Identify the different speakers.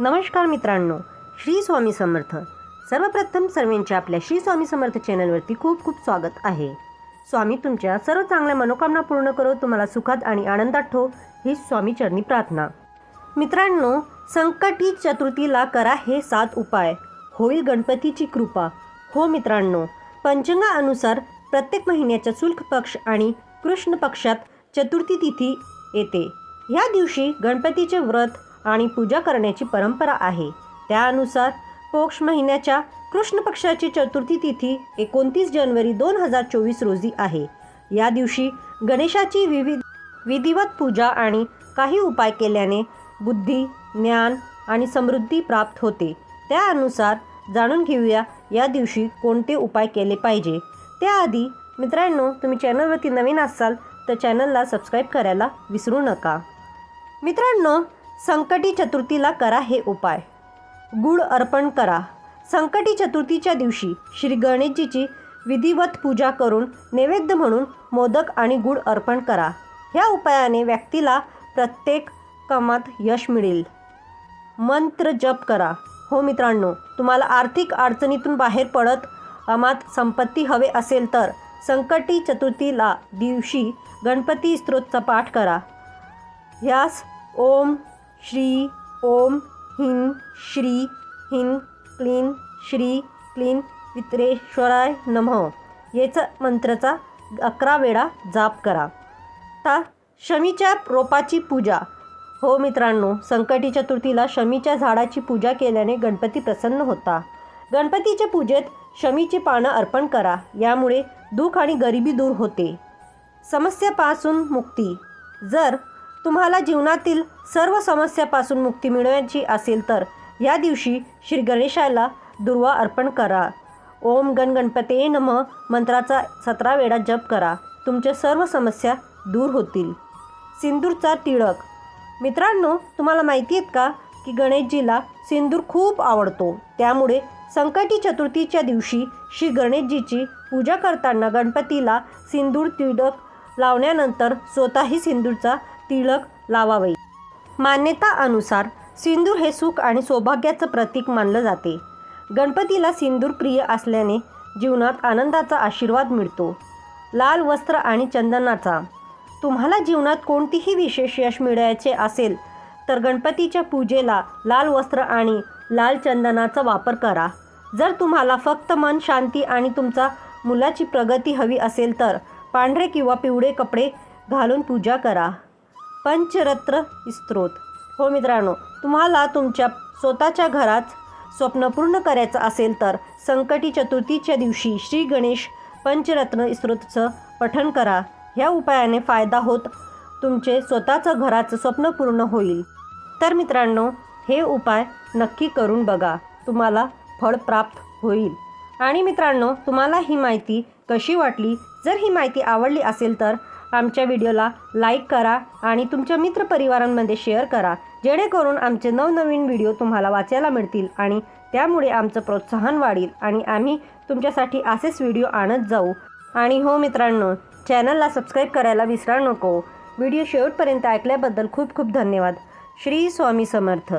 Speaker 1: नमस्कार मित्रांनो श्री स्वामी समर्थ. सर्वप्रथम सर्वांचे आपल्या श्री स्वामी समर्थ चॅनलवरती खूप खूप स्वागत आहे. स्वामी तुमच्या सर्व चांगल्या मनोकामना पूर्ण करो तुम्हाला सुखात आणि आनंदात ठो ही स्वामी चरणी प्रार्थना. मित्रांनो संकटी चतुर्थीला करा हे सात उपाय. होईल गणपतीची कृपा. हो मित्रांनो पंचांगानुसार प्रत्येक महिन्याच्या शुल्क पक्ष आणि कृष्ण पक्षात चतुर्थी तिथी येते. ह्या दिवशी गणपतीचे व्रत आणि पूजा करण्याची परंपरा आहे. त्यानुसार पोक्ष महिन्याच्या कृष्ण पक्षाची चतुर्थी तिथी एकोणतीस जानेवारी दोन हजार चोवीस रोजी आहे. या दिवशी गणेशाची विविध विधिवत पूजा आणि काही उपाय केल्याने बुद्धी ज्ञान आणि समृद्धी प्राप्त होते. त्यानुसार जाणून घेऊया या दिवशी कोणते उपाय केले पाहिजे. त्याआधी मित्रांनो तुम्ही चॅनलवरती नवीन असाल तर चॅनलला सबस्क्राईब करायला विसरू नका. मित्रांनो संकटी चतुर्थीला करा हे उपाय. गुळ अर्पण करा. संकटी चतुर्थीच्या दिवशी श्री गणेशजीची विधिवत पूजा करून नैवेद्य म्हणून मोदक आणि गुळ अर्पण करा. ह्या उपायाने व्यक्तीला प्रत्येक कामात यश मिळेल. मंत्र जप करा. हो मित्रांनो तुम्हाला आर्थिक अडचणीतून बाहेर पडत अमात संपत्ती हवे असेल तर संकटी चतुर्थीला दिवशी गणपती स्तोत्रचा पाठ करा. ह्यास ओम श्री ओम हिं श्री हिं क्लीन श्री क्लीन वित्रेश्वराय नमः. याचा मंत्राचा अकरा वेळा जाप करा. ता शमीच्या रोपाची पूजा. हो मित्रांनो संकटी चतुर्थीला शमीच्या झाडाची पूजा केल्याने गणपती प्रसन्न होता. गणपतीच्या पूजेत शमीची पानं अर्पण करा. यामुळे दुःख आणि गरिबी दूर होते. समस्यापासून मुक्ती. जर तुम्हाला जीवनातील सर्व समस्यापासून मुक्ती मिळवायची असेल तर या दिवशी श्री गणेशाला दुर्वा अर्पण करा. ओम गण गणपते नम. मंत्राचा सतरा वेळा जप करा. तुमच्या सर्व समस्या दूर होतील. सिंदूरचा टिळक. मित्रांनो तुम्हाला माहिती आहेत का की गणेशजीला सिंदूर खूप आवडतो. त्यामुळे संकटी चतुर्थीच्या दिवशी श्री गणेशजीची पूजा करताना गणपतीला सिंदूर टिळक लावण्यानंतर स्वतःही सिंदूरचा टिळक लावावे. मान्यता अनुसार सिंदूर हे सुख आणि सौभाग्याचं प्रतीक मानलं जाते. गणपतीला सिंदूर प्रिय असल्याने जीवनात आनंदाचा आशीर्वाद मिळतो. लाल वस्त्र आणि चंदनाचा. तुम्हाला जीवनात कोणतीही विशेष यश मिळायचे असेल तर गणपतीच्या पूजेला लाल वस्त्र आणि लाल चंदनाचा वापर करा. जर तुम्हाला फक्त मन शांती आणि तुमचा मुलाची प्रगती हवी असेल तर पांढरे किंवा पिवळे कपडे घालून पूजा करा. पंचरत्न स्त्रोत. हो मित्रांनो तुम्हाला तुमच्या स्वतःच्या घरात स्वप्न पूर्ण करायचं असेल तर संकटी चतुर्थीच्या दिवशी श्री गणेश पंचरत्न स्त्रोतचं पठण करा. ह्या उपायाने फायदा होत तुमचे स्वतःचं घराचं स्वप्न पूर्ण होईल. तर मित्रांनो हे उपाय नक्की करून बघा. तुम्हाला फळ प्राप्त होईल. आणि मित्रांनो तुम्हाला ही माहिती कशी वाटली? जर ही माहिती आवडली असेल तर आमच्या व्हिडिओला लाईक करा आणि तुमच्या मित्रपरिवारांमध्ये शेअर करा. जेणेकरून आमचे नवनवीन व्हिडिओ तुम्हाला वाचायला मिळतील आणि त्यामुळे आमचं प्रोत्साहन वाढेल आणि आम्ही तुमच्यासाठी असेच व्हिडिओ आणत जाऊ. आणि हो मित्रांनो चॅनलला सबस्क्राईब करायला विसरा नको. व्हिडिओ शेवटपर्यंत ऐकल्याबद्दल खूप खूप धन्यवाद. श्री स्वामी समर्थ.